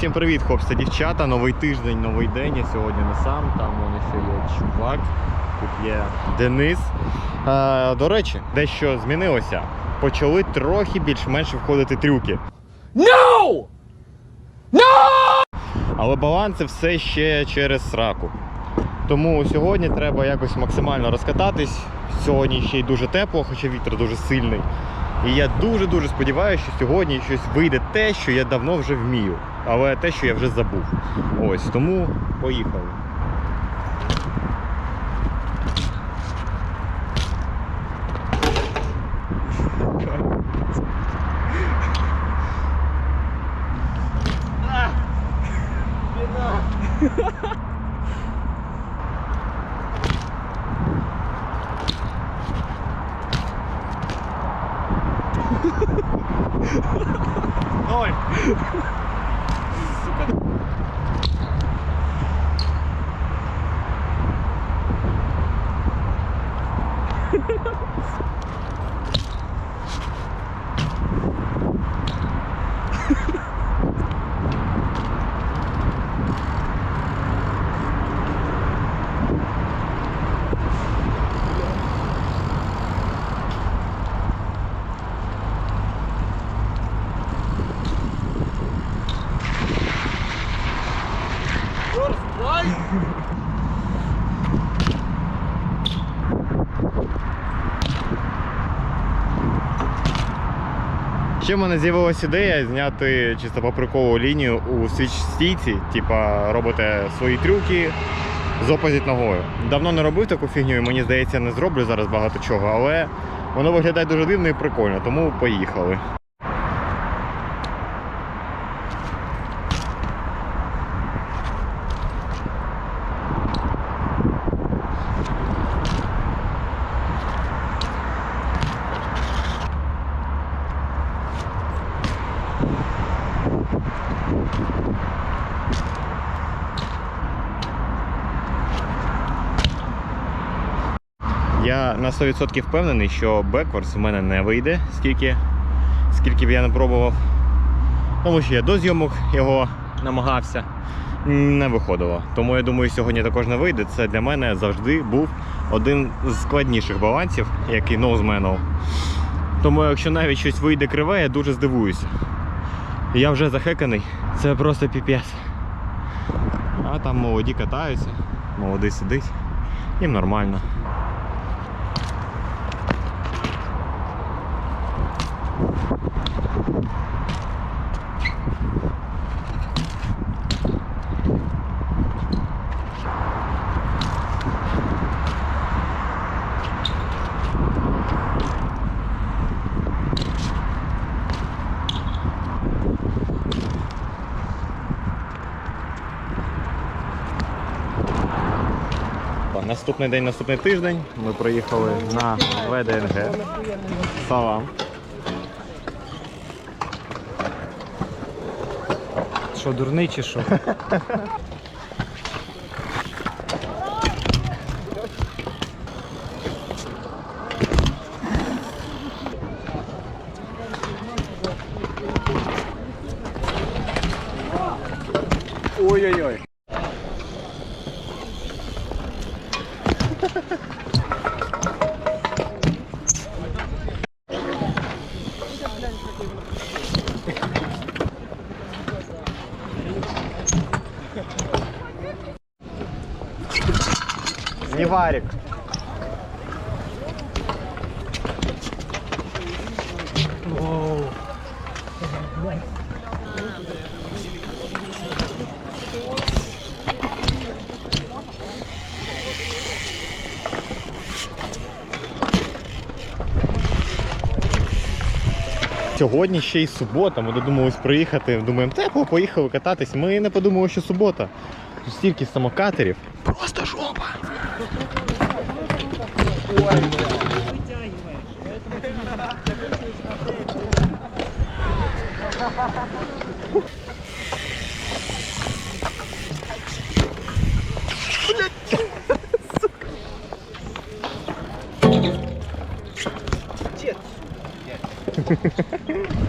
Всім привіт, хлопці дівчата. Новий тиждень, новий день. Я сьогодні не сам. Там мене ще є чувак. Тут є Денис. Е, до речі, дещо змінилося. Почали трохи більш-менш виходити трюки. No! Але баланс це все ще через сраку. Тому сьогодні треба якось максимально розкататись. Сьогодні ще й дуже тепло, хоча вітер дуже сильний. І я дуже-дуже сподіваюся, що сьогодні щось вийде те, що я давно вже вмію, але те, що я вже забув. Ось тому поїхали. Ha Ще в мене з'явилася ідея зняти чисто по приколу лінію у свіч стійці, типа робите свої трюки з опозит ногою. Давно не робив таку фігню, і мені здається, не зроблю зараз багато чого, але воно виглядає дуже дивно і прикольно, тому поїхали. Я на 100% впевнений, що бекворс в мене не вийде, скільки, скільки б я не пробував. Тому що я до зйомок його намагався, не виходило. Тому я думаю, сьогодні також не вийде. Це для мене завжди був один з складніших балансів, як і ноузменов. Тому якщо навіть щось вийде криве, я дуже здивуюся. Я вже захеканий, це просто піпець. А там молоді катаються, молодий сидить, їм нормально. Наступний день, наступний тиждень. Ми приїхали на ВДНГ. Салам. Що, дурний чи що? Ой-ой-ой. Сневарик. Сьогодні ще й субота. Ми додумались приїхати. Думаємо, тепло, поїхали кататись. Ми не подумали, що субота. Стільки самокатерів. просто жопа. Блять.